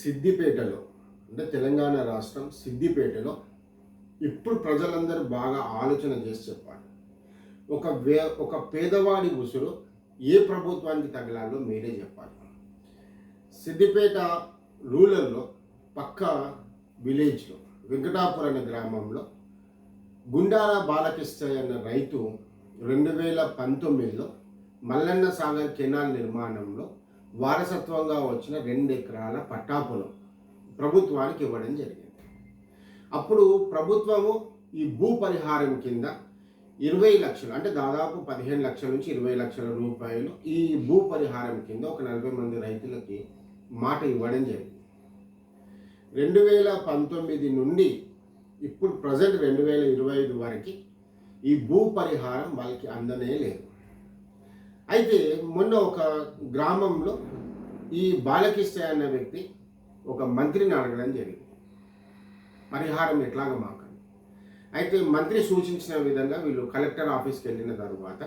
సిద్దిపేటలో అంటే తెలంగాణ రాష్ట్రం సిద్దిపేటలో ఇప్పుడు ప్రజలందరూ బాగా ఆలోచన చేసి చెప్పాలి. ఒక వే ఒక పేదవాడి ఉసురు ఏ ప్రభుత్వానికి తగలాలో మీరే చెప్పాలి. సిద్దిపేట రూరల్లో పక్క విలేజ్లో వెంకటాపురం అనే గ్రామంలో గుండాల బాలకృష్ణ అన్న రైతు రెండు వేల పంతొమ్మిదిలో మల్లన్న సాగర్ కెనాల్ నిర్మాణంలో వారసత్వంగా వచ్చిన రెండు ఎకరాల పట్టాపులం ప్రభుత్వానికి ఇవ్వడం జరిగింది. అప్పుడు ప్రభుత్వము ఈ భూ పరిహారం కింద ఇరవై లక్షలు అంటే దాదాపు పదిహేను లక్షల నుంచి ఇరవై లక్షల రూపాయలు ఈ భూ పరిహారం కింద ఒక నలభై మంది రైతులకి మాట ఇవ్వడం జరిగింది. రెండు వేల పంతొమ్మిది నుండి ఇప్పుడు ప్రజెంట్ రెండు వేల ఇరవై ఐదు వరకు ఈ భూ పరిహారం వాళ్ళకి అందనే లేదు. అయితే మొన్న ఒక గ్రామంలో ఈ బాలకృష్ణ అనే వ్యక్తి ఒక మంత్రిని అడగడం జరిగింది. పరిహారం ఎట్లాగ మాకని అయితే మంత్రి సూచించిన విధంగా వీళ్ళు కలెక్టర్ ఆఫీస్కి వెళ్ళిన తర్వాత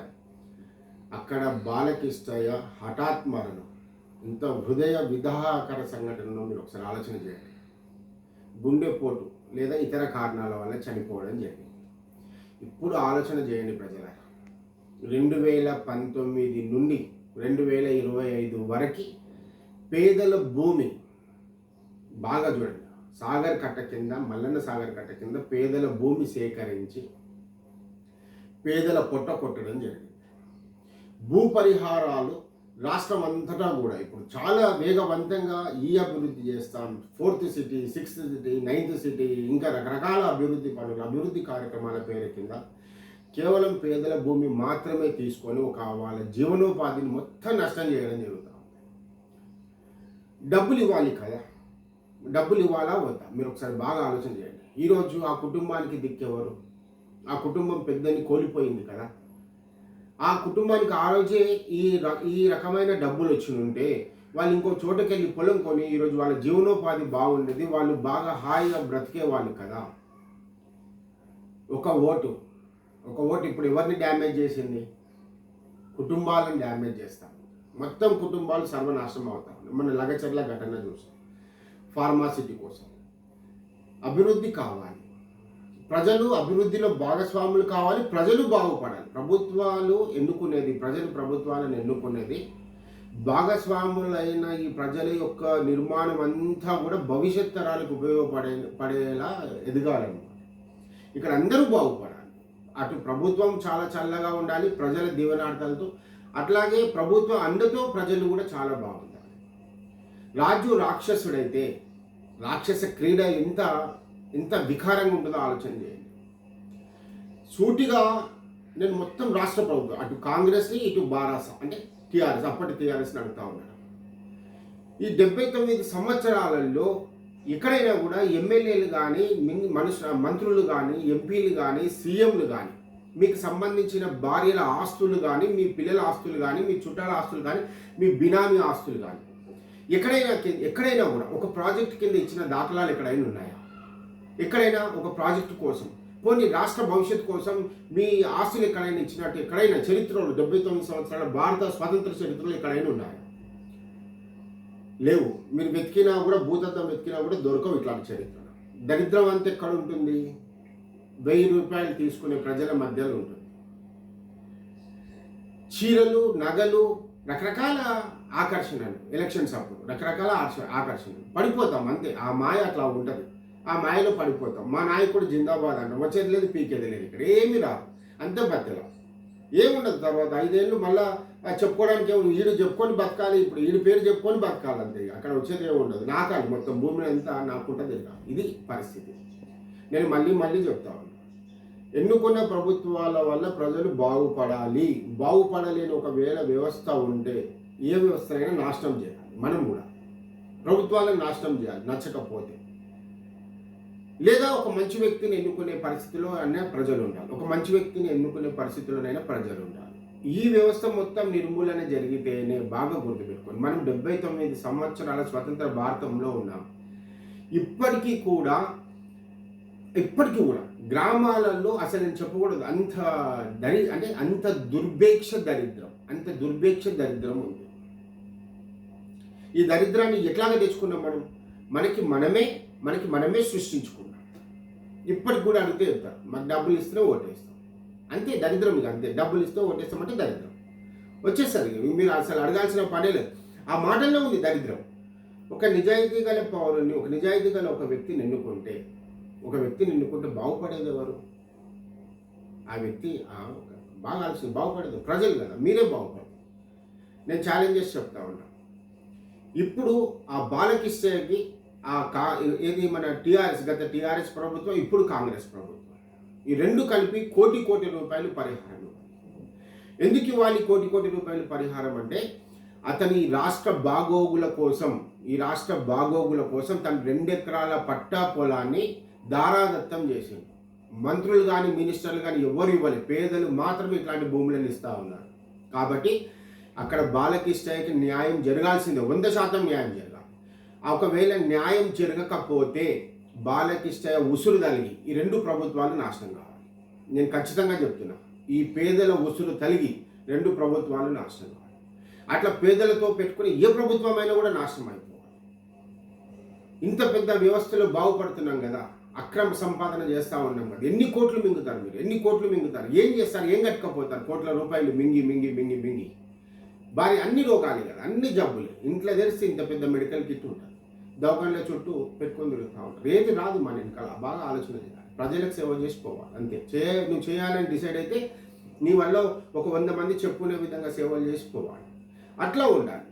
అక్కడ బాలకృష్ణయ్య హఠాత్ మరణం ఇంత హృదయ విధాకర సంఘటనలో మీరు ఒకసారి ఆలోచన చేయండి. గుండెపోటు లేదా ఇతర కారణాల వల్ల చనిపోవడం జరిగింది. ఇప్పుడు ఆలోచన చేయండి ప్రజల రెండు వేల పంతొమ్మిది నుండి రెండు వేల ఇరవై ఐదు వరకు పేదల భూమి బాగా చూడండి. సాగర్ కట్ట కింద మల్లన్న సాగర్ కట్ట కింద పేదల భూమి సేకరించి పేదల పొట్ట కొట్టడం జరిగింది. భూ పరిహారాలు రాష్ట్రం అంతటా కూడా ఇప్పుడు చాలా వేగవంతంగా ఈ అభివృద్ధి చేస్తాం. Fourth city sixth city ninth city ఇంకా రకరకాల అభివృద్ధి పనులు అభివృద్ధి కార్యక్రమాల పేరు కింద కేవలం పేదల భూమి మాత్రమే తీసుకొని ఒక వాళ్ళ జీవనోపాధిని మొత్తం నష్టం చేయడం జరుగుతుంది డబ్బులు ఇవ్వాలి కదా? డబ్బులు ఇవ్వాలా వద్దా? మీరు ఒకసారి బాగా ఆలోచన చేయండి. ఈరోజు ఆ కుటుంబానికి దిక్కేవారు? ఆ కుటుంబం పెద్దని కోల్పోయింది కదా? ఆ కుటుంబానికి ఆ రోజే ఈ ర- ఈ రకమైన డబ్బులు వచ్చి ఉంటే వాళ్ళు ఇంకో చోటకెళ్ళి పొలం కొని ఈరోజు వాళ్ళ జీవనోపాధి బాగుండేది వాళ్ళు బాగా హాయిగా బ్రతికే వాళ్ళు కదా? ఒక ఓటు. ఒక ఓటు ఇప్పుడు ఎవరిని డ్యామేజ్ చేసింది? కుటుంబాలను డ్యామేజ్ చేస్తాం. మొత్తం కుటుంబాలు సర్వనాశనం అవుతాం. మన లగచర్ల ఘటన చూసాం ఫార్మాసిటీ కోసం. అభివృద్ధి కావాలి. ప్రజలు అభివృద్ధిలో భాగస్వాములు కావాలి. ప్రజలు బాగుపడాలి. ప్రభుత్వాలు ఎన్నుకునేది ప్రజలు ప్రభుత్వాలను ఎన్నుకునేది భాగస్వాములైన ఈ ప్రజల యొక్క నిర్మాణం అంతా కూడా భవిష్యత్ తరాలకు ఉపయోగపడే పడేలా ఎదగాలన్నమాట. ఇక్కడ అందరూ బాగుపడాలి. అటు ప్రభుత్వం చాలా చల్లగా ఉండాలి ప్రజల దీవెనార్థాలతో. అట్లాగే ప్రభుత్వం అండతో ప్రజలు కూడా చాలా బాగుండాలి. రాజు రాక్షసుడైతే రాక్షస క్రీడ ఎంత ఎంత వికారంగా ఉంటుందో ఆలోచన చేయండి. సూటిగా నేను మొత్తం రాష్ట్ర ప్రభుత్వం అటు కాంగ్రెస్ని ఇటు బారాస అంటే టీఆర్ఎస్ అప్పటి టీఆర్ఎస్ని అడుగుతా ఉన్నాను. ఈ డెబ్బై తొమ్మిది సంవత్సరాలలో ఎక్కడైనా కూడా ఎమ్మెల్యేలు కానీ మనుషు మంత్రులు కానీ ఎంపీలు కానీ సీఎంలు కానీ మీకు సంబంధించిన భార్యల ఆస్తులు కానీ మీ పిల్లల ఆస్తులు కానీ మీ చుట్టాల ఆస్తులు కానీ మీ బినామీ ఆస్తులు కానీ ఎక్కడైనా ఎక్కడైనా కూడా ఒక ప్రాజెక్ట్ కింద ఇచ్చిన దాఖలాలు ఎక్కడైనా ఉన్నాయా? ఎక్కడైనా ఒక ప్రాజెక్టు కోసం కొన్ని రాష్ట్ర భవిష్యత్తు కోసం మీ ఆస్తులు ఎక్కడైనా ఇచ్చినట్టు ఎక్కడైనా చరిత్రలో డెబ్బై తొమ్మిది సంవత్సరాల భారత స్వాతంత్ర చరిత్రలో ఎక్కడైనా ఉన్నాయా? లేవు. మీరు వెతికినా కూడా భూతత్వం వెతికినా కూడా దొరకవు ఇట్లాంటి చరిత్ర దరిద్రం అంతా ఎక్కడ ఉంటుంది వెయ్యి రూపాయలు తీసుకునే ప్రజల మధ్యలో ఉంటుంది. చీరలు నగలు రకరకాల ఆకర్షణలు ఎలక్షన్స్ అప్పుడు రకరకాల ఆకర్ష ఆకర్షణలు. పడిపోతాం అంతే. ఆ మాయ అట్లా ఉంటుంది. ఆ మాయలో పడిపోతాం. మా నాయకుడు జిందాబాద్ అంటాం వచ్చేది లేదు పీకేది లేదు ఇక్కడ. ఏమి రాదు. అంతే బద్దెల. ఏముండదు తర్వాత ఐదేళ్ళు మళ్ళా చెప్పుకోవడానికి ఏమి ఈడు చెప్పుకొని బతకాలి ఇప్పుడు. ఈడు పేరు చెప్పుకొని బతకాలి అంతే. అక్కడ వచ్చేది ఏమి ఉండదు. నాకాలి మొత్తం భూమిని అంతా నాకుంటుంది ఇది పరిస్థితి. నేను మళ్ళీ మళ్ళీ చెప్తా ఉన్నాను ఎన్నుకున్న ప్రభుత్వాల వల్ల ప్రజలు బాగుపడాలి. బాగుపడలేని ఒకవేళ వ్యవస్థ ఉంటే ఏ వ్యవస్థనైనా నాశనం చేయాలి. మనం కూడా. ప్రభుత్వాలను నాశనం చేయాలి. నచ్చకపోతే. లేదా ఒక మంచి వ్యక్తిని ఎన్నుకునే పరిస్థితిలో అయినా ప్రజలు ఉండాలి. ఒక మంచి వ్యక్తిని ఎన్నుకునే పరిస్థితిలోనైనా ప్రజలు ఉండాలి. ఈ వ్యవస్థ మొత్తం నిర్మూలన జరిగితేనే బాగా గుర్తుపెట్టుకోండి. మనం డెబ్బై తొమ్మిది సంవత్సరాల స్వతంత్ర భారతంలో ఉన్నాం. ఇప్పటికీ కూడా ఇప్పటికీ కూడా గ్రామాలలో అసలు నేను చెప్పకూడదు అంత దరి అంటే అంత దుర్భేక్ష దరిద్రం అంత దుర్భేక్ష దరిద్రం ఉంది. ఈ దరిద్రాన్ని ఎట్లాగ తెచ్చుకున్నాం మనం? మనకి మనమే మనకి మనమే సృష్టించుకున్నాం. ఇప్పటికి కూడా అడిగితే చెప్తారు. మాకు డబ్బులు ఇస్తేనే ఓటేస్తాం. అంతే దరిద్రం ఇక అంతే. డబ్బులు ఇస్తూ ఓటేస్తామంటే దరిద్రం. వచ్చేసరి ఇక మీరు అసలు అడగాల్సిన పనే లేదు. ఆ మాటల్లో ఉంది దరిద్రం. ఒక నిజాయితీ గల పౌరుని ఒక నిజాయితీ గల ఒక వ్యక్తిని ఎన్నుకుంటే ఒక వ్యక్తిని ఎన్నుకుంటే బాగుపడేది ఎవరు? ఆ వ్యక్తి బాగా ఆలోచన బాగుపడేది ప్రజలు కదా మీరే బాగుపడదు నేను ఛాలెంజ్ చేసి చెప్తా ఉన్నా. ఇప్పుడు ఆ బాలకిష్టకి ఆ కా ఏది మన టీఆర్ఎస్ గత టీఆర్ఎస్ ప్రభుత్వం ఇప్పుడు కాంగ్రెస్ ప్రభుత్వం. ఈ రెండు కలిపి కోటి కోటి రూపాయలు పరిహారం. ఎందుకు ఇవ్వాలి కోటి కోటి రూపాయలు పరిహారం అంటే అతని రాష్ట్ర బాగోగుల కోసం ఈ రాష్ట్ర బాగోగుల కోసం తన రెండెకరాల పట్టా పొలాన్ని దారాదత్తం చేసింది మంత్రులు కానీ మినిస్టర్లు కానీ ఎవరు ఇవ్వలేదు పేదలు మాత్రమే ఇట్లాంటి భూములను ఇస్తూ ఉన్నారు. కాబట్టి అక్కడ బాలకిష్టయ్యకి న్యాయం జరగాల్సిందే. వంద శాతం న్యాయం జరగాలి. ఒకవేళ న్యాయం జరగకపోతే బాలకిష్ట ఉసురు తలిగి ఈ రెండు ప్రభుత్వాలు నాశనం కావాలి. నేను ఖచ్చితంగా చెప్తున్నా ఈ పేదల ఉసురు తలిగి రెండు ప్రభుత్వాలు నాశనం కావాలి. అట్లా పేదలతో పెట్టుకుని ఏ ప్రభుత్వమైనా కూడా నాశనం అయిపోవాలి. ఇంత పెద్ద వ్యవస్థలో బాగుపడుతున్నాం కదా అక్రమ సంపాదన చేస్తా ఉన్నాం కదా ఎన్ని కోట్లు మింగుతారు మీరు? ఎన్ని కోట్లు మింగుతారు? ఏం చేస్తారు? ఏం కట్టుకపోతారు? కోట్ల రూపాయలు మింగి మింగి మింగి మింగి. భారీ అన్ని రోగాలు కదా అన్ని జబ్బులు. ఇంట్లో తెలిసి ఇంత పెద్ద మెడికల్ కిట్ ఉంటుంది. దవాఖాన్ల చుట్టూ పెట్టుకొని తిరుగుతూ ఉంటారు ఏది రాదు మన వెనకాల బాగా ఆలోచన చేయాలి. ప్రజలకు సేవ చేసుకోవాలి. అంతే. చే నువ్వు చేయాలని డిసైడ్ అయితే నీ వల్ల ఒక వంద మంది చెప్పుకునే విధంగా సేవలు చేసుకోవాలి. అట్లా ఉండాలి.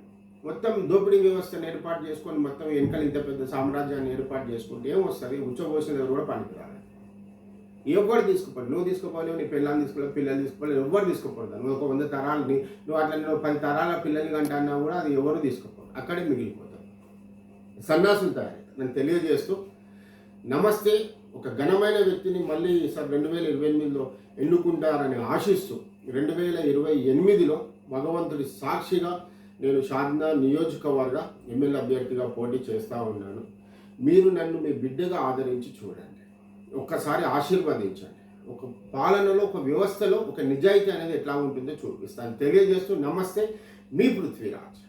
మొత్తం దోపిడీ వ్యవస్థను ఏర్పాటు చేసుకొని మొత్తం వెనకాల ఇంత పెద్ద సామ్రాజ్యాన్ని ఏర్పాటు చేసుకుంటే ఏం వస్తుంది ఉచ్చబోసిన దగ్గర కూడా పనికిరాలి ఎవరు తీసుకుపోరు నువ్వు తీసుకోపోలేవు నీ పిల్లల్ని తీసుకోలేవు పిల్లలు తీసుకోవాలి ఎవరు తీసుకోకూడదు నువ్వు ఒక వంద తరాలని నువ్వు అట్లా నువ్వు పది తరాల పిల్లల్ని కంటే అన్నా కూడా అది ఎవరు తీసుకోకూడదు అక్కడే మిగిలిపోతుంది సన్నాసులు తయారు నేను తెలియజేస్తూ నమస్తే ఒక ఘనమైన వ్యక్తిని మళ్ళీ సార్ రెండు వేల ఇరవై ఎనిమిదిలో ఎన్నుకుంటారని ఆశిస్తూ రెండు వేల ఇరవై ఎనిమిదిలో భగవంతుడి సాక్షిగా నేను షాద్నా నియోజకవర్గ ఎమ్మెల్యే అభ్యర్థిగా పోటీ చేస్తూ ఉన్నాను. మీరు నన్ను మీ బిడ్డగా ఆదరించి చూడండి. ఒక్కసారి ఆశీర్వదించండి. ఒక పాలనలో ఒక వ్యవస్థలో ఒక నిజాయితీ అనేది ఎట్లా ఉంటుందో చూపిస్తాను. తెలియజేస్తూ నమస్తే మీ పృథ్వీరాజ్.